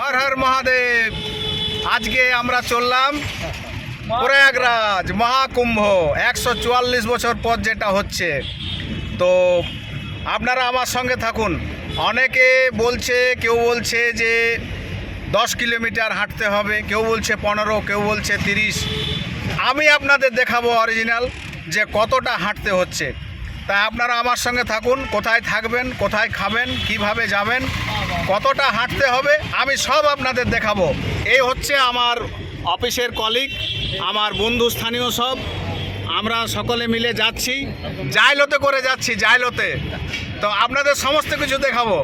হর হর মহাদেব। আজকে আমরা চললাম প্রয়াগরাজ মহাকুম্ভ। একশো চুয়াল্লিশ বছর পর যেটা হচ্ছে। তো আপনারা আমার সঙ্গে থাকুন। অনেকে বলছে, কেউ বলছে যে দশ কিলোমিটার হাঁটতে হবে, কেউ বলছে পনেরো, কেউ বলছে তিরিশ। আমি আপনাদের দেখাবো অরিজিনাল যে কতটা হাঁটতে হচ্ছে। তাই আপনারা আমার সঙ্গে থাকুন, কোথায় থাকবেন, কোথায় খাবেন, কীভাবে যাবেন, কতটা হাঁটতে হবে, আমি সব আপনাদের দেখাবো। এই হচ্ছে আমার অফিসের কলিগ আমার বন্ধু স্থানীয় সব। আমরা সকলে মিলে যাচ্ছি, জাইলোতে করে যাচ্ছি, জাইলোতে। তো আপনাদের সমস্ত কিছু দেখাবো।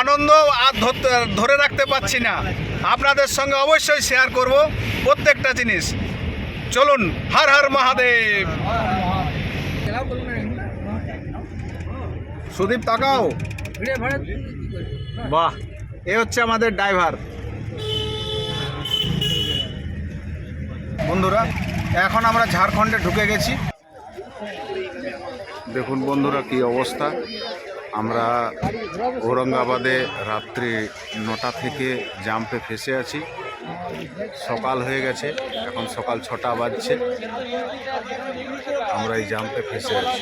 আনন্দ আর ধরে রাখতে পারছি না। আপনাদের সঙ্গে অবশ্যই শেয়ার করব প্রত্যেকটা জিনিস। চলুন, হর হর মহাদেব। সুদীপ তাকাও। বাহ এ হচ্ছে আমাদের ড্রাইভার। বন্ধুরা এখন আমরা ঝাড়খণ্ডে ঢুকে গেছি। দেখুন বন্ধুরা কি অবস্থা। আমরা ঔরঙ্গাবাদে রাত্রি নটা থেকে জাম্পে ফেসে আছি। সকাল হয়ে গেছে এখন সকাল ছটা বাজছে। আমরা এই জাম্পে ফেসে আছি।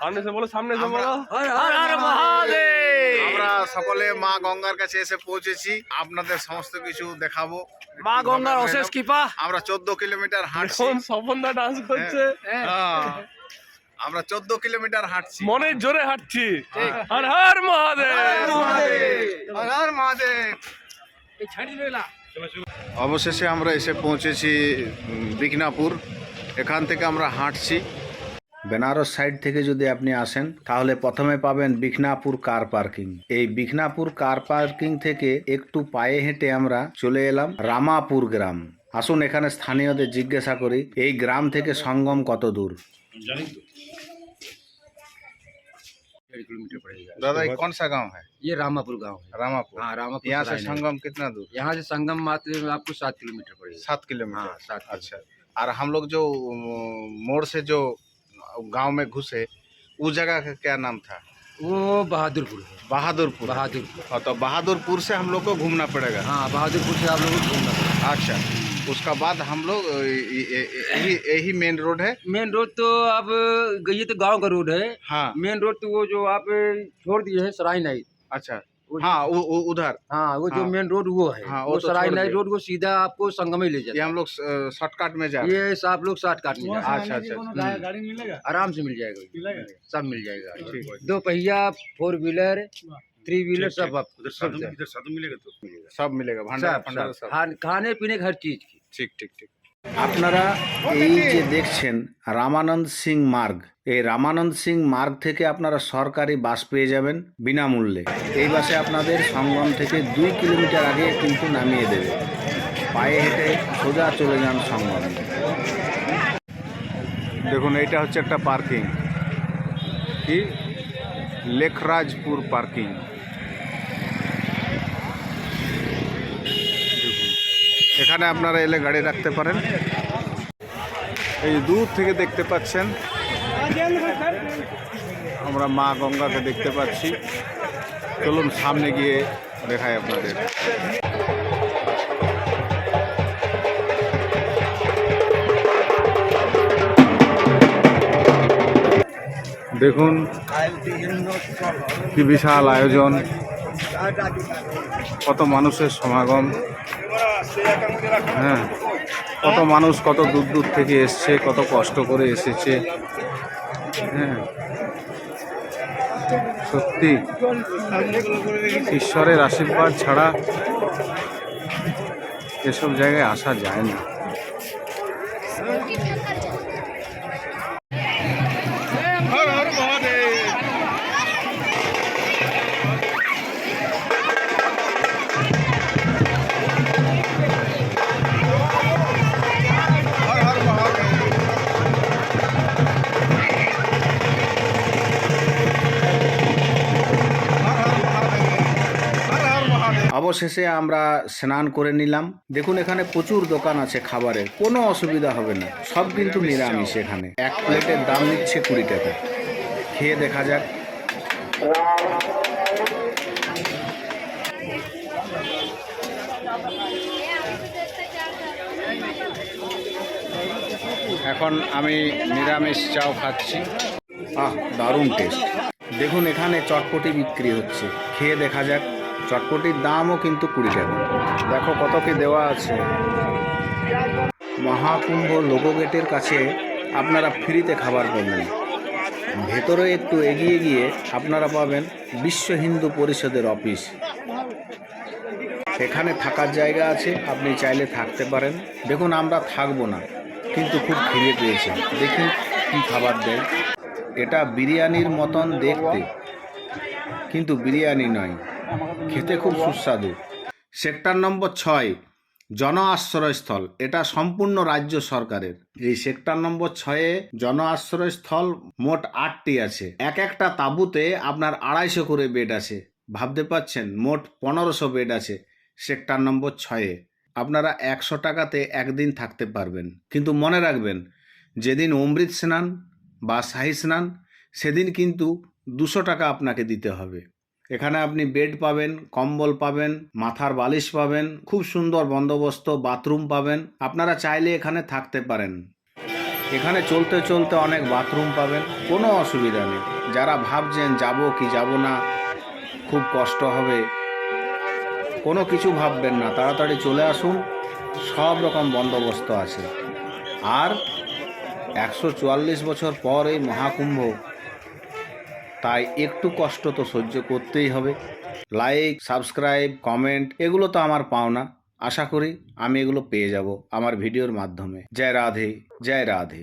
সামনে সে বলো সামনে সে বলো। আমরা সকলে মা গঙ্গার কাছে এসে পৌঁছেছি। আপনাদের সমস্ত কিছু দেখাবো। মা গঙ্গার অশেষ কৃপা। আমরা চোদ্দ কিলোমিটার হাঁটছি। সপনদা ডান্স করছে। হ্যাঁ। হ্যাঁ। হ্যাঁ। আমরা চোদ্দ কিলোমিটার হাঁটছি। মনের জোরে হাঁটছি। হর হর মহাদেব। হর হর মহাদেব। অবশেষে আমরা এসে পৌঁছেছি উম, বিঘ্নাপুর। এখান থেকে আমরা হাঁটছি। বেনারস সাইড থেকে যদি আপনি আসেন তাহলে প্রথমে পাবেন বিঘ্নাপুর কার পার্কিং। এই বিঘ্নাপুর কার পার্কিং থেকে একটু পায়ে হেঁটে আমরা চলে এলাম রামাপুর গ্রাম। আসুন এখানে স্থানীয়দের জিজ্ঞাসা করি এই গ্রাম থেকে সঙ্গম কত দূর? डेढ़ किलोमीटर पड़ेगा। दादा ये कौन सा गाँव है? ये रामापुर गाँव है। रामापुर। हाँ रामापुर यहाँ से संगम कितना दूर? यहाँ से संगम मात्र आपको सात किलोमीटर पड़ेगा। सात किलोमीटर। हाँ सात अच्छा। और हम लोग जो मोड़ से जो गाँव में घुसे उस जगह का क्या नाम था? वो बहादुरपुर है। बहादुरपुर। बहादुरपुर। हाँ, तो बहादुरपुर से हम लोग को घूमना पड़ेगा। हाँ बहादुरपुर से आप लोगों को घूमना पड़ेगा। अच्छा। उसका बाद हम लोग यही यही मेन रोड है। मेन रोड तो अब ये तो गाँव का रोड है। हाँ। मेन रोड तो वो जो आप छोड़ दिए है सराय नाई। अच्छा। हाँ उ- उधर। हाँ वो जो हाँ। मेन रोड वो है। हाँ, वो वो तो सराय नाई रोड वो सीधा आपको संगम ही ले जाए हम लोग शॉर्टकट में जा रहे हैं। ये आप लोग शॉर्टकट में जा अच्छा अच्छा हम्म। आराम से मिल जाएगा। सब मिल जाएगा। दो पहिया फोर व्हीलर थ्री व्हीलर सब आप सब सब मिलेगा भंडार सब भंडार सब सब खान- खाने पीने की हर चीज की ঠিক ঠিক ঠিক আপনারা এই যে দেখছেন রামানন্দ সিং মার্গ এই রামানন্দ সিং মার্গ থেকে আপনারা সরকারি বাস পেয়ে যাবেন বিনামূল্যে এই বাসে আপনাদের সঙ্গম থেকে দুই কিলোমিটার আগে কিন্তু নামিয়ে দেবে পায়ে হেঁটে সোজা চলে যান সঙ্গমে দেখুন এইটা হচ্ছে একটা পার্কিং কি লেখরাজপুর পার্কিং এখানে আপনারা এলে গাড়ি রাখতে পারেন। এই দূর থেকে দেখতে পাচ্ছেন, আমরা মা গঙ্গাকে দেখতে পাচ্ছি। চলুন, সামনে গিয়ে দেখাই আপনাদের। দেখুন, কি বিশাল আয়োজন। কত মানুষের সমাগম। হ্যাঁ কত মানুষ কত দূর দূর থেকে এসছে, কত কষ্ট করে এসেছে। হ্যাঁ সত্যি, ঈশ্বরের আশীর্বাদ ছাড়া এসব জায়গায় আসা যায় না। অবশেষে আমরা স্নান করে নিলাম। দেখুন, এখানে প্রচুর দোকান আছে খাবারের। কোনো অসুবিধা হবে না। সব কিন্তু নিরামিষ এখানে। এক প্লেটের দাম নিচ্ছে কুড়ি টাকা। খেয়ে দেখা যাক। এখন আমি নিরামিষ চাও খাচ্ছি। আহ, দারুণ টেস্ট দেখুন, এখানে চটপটি বিক্রি হচ্ছে। খেয়ে দেখা যাক। চটপটির দামও কিন্তু কুড়ি টাকা। দেখো কত কি দেওয়া আছে। মহাকুম্ভ লোগো গেটের কাছে আপনারা ফ্রিতে খাবার পাবেন। ভেতরে একটু এগিয়ে গিয়ে আপনারা পাবেন বিশ্ব হিন্দু পরিষদের অফিস। এখানে থাকার জায়গা আছে, আপনি চাইলে থাকতে পারেন। দেখুন, আমরা থাকব না, কিন্তু খুব খিদে পেয়েছে। দেখি কি খাবার দেয়। এটা বিরিয়ানির মতন দেখতে, কিন্তু বিরিয়ানি নয়। খেতে খুব সুস্বাদু। সেক্টর নম্বর ছয়, জন আশ্রয়স্থল। এটা সম্পূর্ণ রাজ্য সরকারের। এই সেক্টর নম্বর ছয়ে জন আশ্রয়স্থল মোট আটটি আছে। এক একটা তাঁবুতে আপনার আড়াইশো করে বেড আছে। ভাবতে পাচ্ছেন মোট পনেরোশো বেড আছে সেক্টর নম্বর ছয়ে। আপনারা একশো টাকাতে একদিন থাকতে পারবেন। কিন্তু মনে রাখবেন, যেদিন অমৃত স্নান বা শাহী স্নান, সেদিন কিন্তু দুশো টাকা আপনাকে দিতে হবে। এখানে আপনি বেড পাবেন, কম্বল পাবেন, মাথার বালিশ পাবেন, খুব সুন্দর বন্দোবস্ত বাথরুম পাবেন। আপনারা চাইলে এখানে থাকতে পারেন। এখানে চলতে চলতে অনেক বাথরুম পাবেন, কোনো অসুবিধা নেই। যারা ভাবছেন যাব কি যাব না, খুব কষ্ট হবে। কোনো কিছু ভাববেন না, তাড়াতাড়ি চলে আসুন, সব রকম বন্দোবস্ত আছে। আর একশো চুয়াল্লিশ বছর পর এই মহাকুম্ভ তাই একটু কষ্ট তো সহ্য করতেই হবে। লাইক সাবস্ক্রাইব কমেন্ট এগুলো তো আমার পাওনা। আশা করি আমি এগুলো পেয়ে যাব আমার ভিডিওর মাধ্যমে। জয় রাধে জয় রাধে।